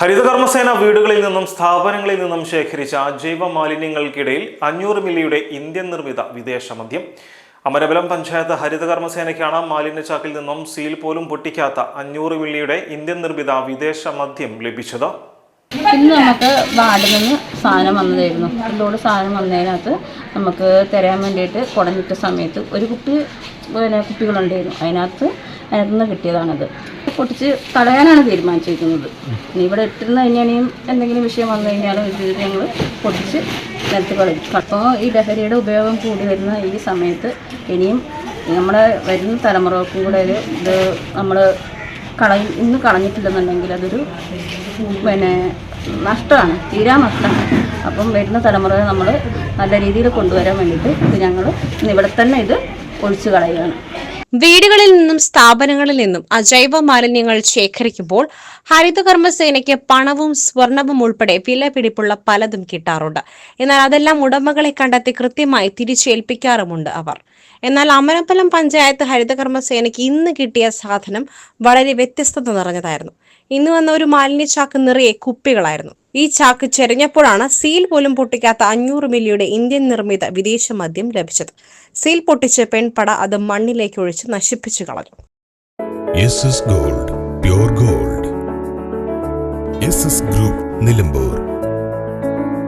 ഹരിതകർമ്മസേന വീടുകളിൽ നിന്നും സ്ഥാപനങ്ങളിൽ നിന്നും ശേഖരിച്ച ജൈവ മാലിന്യങ്ങൾക്കിടയിൽ അഞ്ഞൂറ് മില്ലിയുടെ ഇന്ത്യൻ നിർമ്മിത വിദേശ മദ്യം. അമരബലം പഞ്ചായത്ത് ഹരിതകർമ്മസേനയ്ക്കാണ് മാലിന്യച്ചാക്കിൽ നിന്നും സീൽ പോലും പൊട്ടിക്കാത്ത അഞ്ഞൂറ് മില്ലിയുടെ ഇന്ത്യൻ നിർമ്മിത വിദേശ മദ്യം ലഭിച്ചത്. ഇന്ന് നമുക്ക് വാർഡിൽ നിന്ന് സാധനം വന്നതായിരുന്നു. ലോഡ് സാധനം വന്നതിനകത്ത് നമുക്ക് തരാൻ വേണ്ടിയിട്ട് കുടഞ്ഞിട്ട സമയത്ത് ഒരു കുട്ടി പിന്നെ കുപ്പികളുണ്ടായിരുന്നു. അതിനകത്ത് അതിനകത്ത് നിന്ന് കിട്ടിയതാണത്. പൊട്ടിച്ച് കളയാനാണ് തീരുമാനിച്ചിരിക്കുന്നത്. ഇനി ഇവിടെ ഇട്ടിരുന്ന് കഴിഞ്ഞാൽ എന്തെങ്കിലും വിഷയം വന്നു കഴിഞ്ഞാലും ഇത് ഞങ്ങൾ പൊട്ടിച്ച് നിരത്തി കളയും. അപ്പോൾ ഈ ലഹരിയുടെ ഉപയോഗം കൂടി വരുന്ന ഈ സമയത്ത് ഇനിയും നമ്മുടെ വരുന്ന തലമുറകൾക്കും കൂടെ ഒരു ഇത് നമ്മൾ കളയും ഇന്ന് കളഞ്ഞിട്ടില്ലെന്നുണ്ടെങ്കിൽ അതൊരു പിന്നെ നഷ്ടമാണ് തീരാ നഷ്ടമാണ്. അപ്പം വരുന്ന തലമുറയെ നമ്മൾ നല്ല രീതിയിൽ കൊണ്ടുവരാൻ വേണ്ടിയിട്ട് ഇത് ഞങ്ങൾ ഇന്ന് ഇവിടെ തന്നെ ഇത് ഒഴിച്ചു കളയുകയാണ്. വീടുകളിൽ നിന്നും സ്ഥാപനങ്ങളിൽ നിന്നും അജൈവ മാലിന്യങ്ങൾ ശേഖരിക്കുമ്പോൾ ഹരിതകർമ്മസേനയ്ക്ക് പണവും സ്വർണവും ഉൾപ്പെടെ വിലപിടിപ്പുള്ള പലതും കിട്ടാറുണ്ട്. എന്നാൽ അതെല്ലാം ഉടമകളെ കണ്ടെത്തി കൃത്യമായി തിരിച്ചേൽപ്പിക്കാറുമുണ്ട് അവർ. എന്നാൽ അമരപ്പലം പഞ്ചായത്ത് ഹരിതകർമ്മസേനയ്ക്ക് ഇന്ന് കിട്ടിയ സാധനം വളരെ വ്യത്യസ്തത നിറഞ്ഞതായിരുന്നു. ഇന്ന് വന്ന ഒരു മാലിന്യച്ചാക്ക് നിറയെ കുപ്പികളായിരുന്നു. ഈ ചാക്ക് ചെരിഞ്ഞപ്പോഴാണ് സീൽ പോലും പൊട്ടിക്കാത്ത അഞ്ഞൂറ് മില്ലിയുടെ ഇന്ത്യൻ നിർമ്മിത വിദേശ മദ്യം ലഭിച്ചത്. സീൽ പൊട്ടിച്ച് പെൺപട അത് മണ്ണിലേക്ക് ഒഴിച്ച് നശിപ്പിച്ചു കളഞ്ഞു. Gold gold group Nilambur